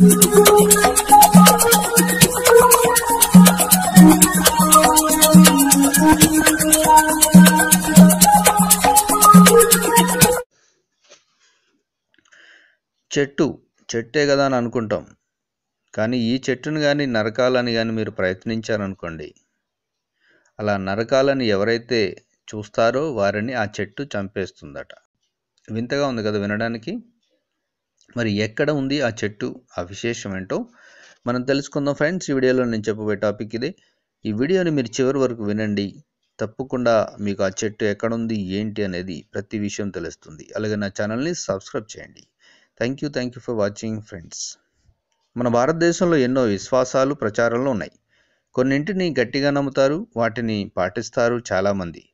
చెట్టు చెట్టే కదా అని అనుకుంటాం. కానీ ఈ చెట్టును కానీ నరకాలని కానీ మీరు ప్రయత్నించారనుకోండి. అలా నరకాలని ఎవరైతే చూస్తారో వారిని ఆ చెట్టు చంపేస్తుందట. వింతగా ఉంది కదా వినడానికి? మరి ఎక్కడ ఉంది ఆ చెట్టు ఆ విశేషం ఏంటో మనం తెలుసుకుందాం ఫ్రెండ్స్. ఈ వీడియోలో నేను చెప్పబోయే టాపిక్ ఇదే. ఈ వీడియోని మీరు చివరి వరకు వినండి. తప్పకుండా మీకు ఆ చెట్టు ఎక్కడుంది ఏంటి అనేది ప్రతి విషయం తెలుస్తుంది. అలాగే నా ఛానల్ని సబ్స్క్రైబ్ చేయండి. Thank you thank you for watching friends. మన భారతదేశంలో ఎన్నో విశ్వాసాలు ప్రచారంలో ఉన్నాయి. కొన్నింటిని గట్టిగా నమ్ముతారు వాటిని పాటిస్తారు చాలామంది.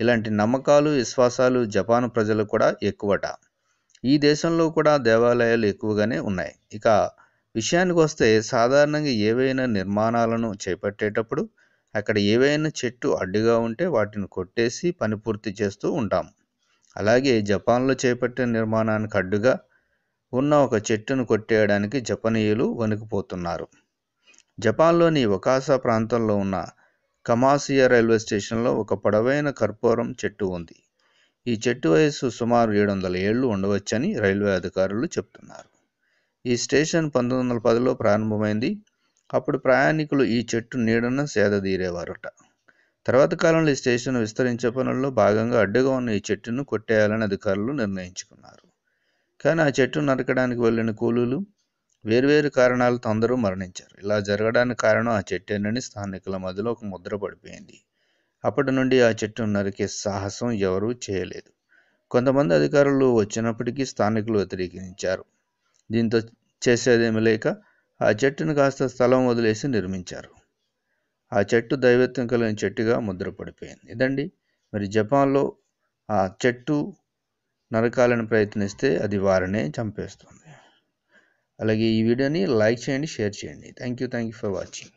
ఇలాంటి నమ్మకాలు విశ్వాసాలు జపాన్ ప్రజలు కూడా ఎక్కువట. ఈ దేశంలో కూడా దేవాలయాలు ఎక్కువగానే ఉన్నాయి. ఇక విషయానికి వస్తే సాధారణంగా ఏవైనా నిర్మాణాలను చేపట్టేటప్పుడు అక్కడ ఏవైనా చెట్టు అడ్డుగా ఉంటే వాటిని కొట్టేసి పని పూర్తి చేస్తూ ఉంటాం. అలాగే జపాన్లో చేపట్టిన నిర్మాణానికి అడ్డుగా ఉన్న ఒక చెట్టును కొట్టేయడానికి జపనీయులు వణికిపోతున్నారు. జపాన్లోని ఒకాసా ప్రాంతంలో ఉన్న కమాసియా రైల్వే స్టేషన్లో ఒక పొడవైన కర్పూరం చెట్టు ఉంది. ఈ చెట్టు వయస్సు సుమారు ఏడు వందల ఏళ్ళు ఉండవచ్చని రైల్వే అధికారులు చెప్తున్నారు. ఈ స్టేషన్ పంతొమ్మిది వందల పదిలో ప్రారంభమైంది. అప్పుడు ప్రయాణికులు ఈ చెట్టు నీడన సేదదీరేవారట. తర్వాత కాలంలో ఈ స్టేషన్ విస్తరించే పనుల్లో భాగంగా అడ్డుగా ఉన్న ఈ చెట్టును కొట్టేయాలని అధికారులు నిర్ణయించుకున్నారు. కానీ ఆ చెట్టు నరకడానికి వెళ్ళిన కూలీలు వేర్వేరు కారణాలతో అందరూ మరణించారు. ఇలా జరగడానికి కారణం ఆ చెట్టేనని స్థానికుల మధ్యలో ఒక ముద్ర పడిపోయింది. అప్పటి నుండి ఆ చెట్టును నరికే సాహసం ఎవరూ చేయలేదు. కొంతమంది అధికారులు వచ్చినప్పటికీ స్థానికులు వ్యతిరేకించారు. దీంతో చేసేదేమి లేక ఆ చెట్టును కాస్త స్థలం వదిలేసి నిర్మించారు. ఆ చెట్టు దైవత్వం కలిగిన చెట్టుగా ముద్ర పడిపోయింది ఇదండి. మరి జపాన్లో ఆ చెట్టు నరకాలని ప్రయత్నిస్తే అది వారినే చంపేస్తుంది. అలాగే ఈ వీడియోని లైక్ చేయండి షేర్ చేయండి. Thank you thank you for watching.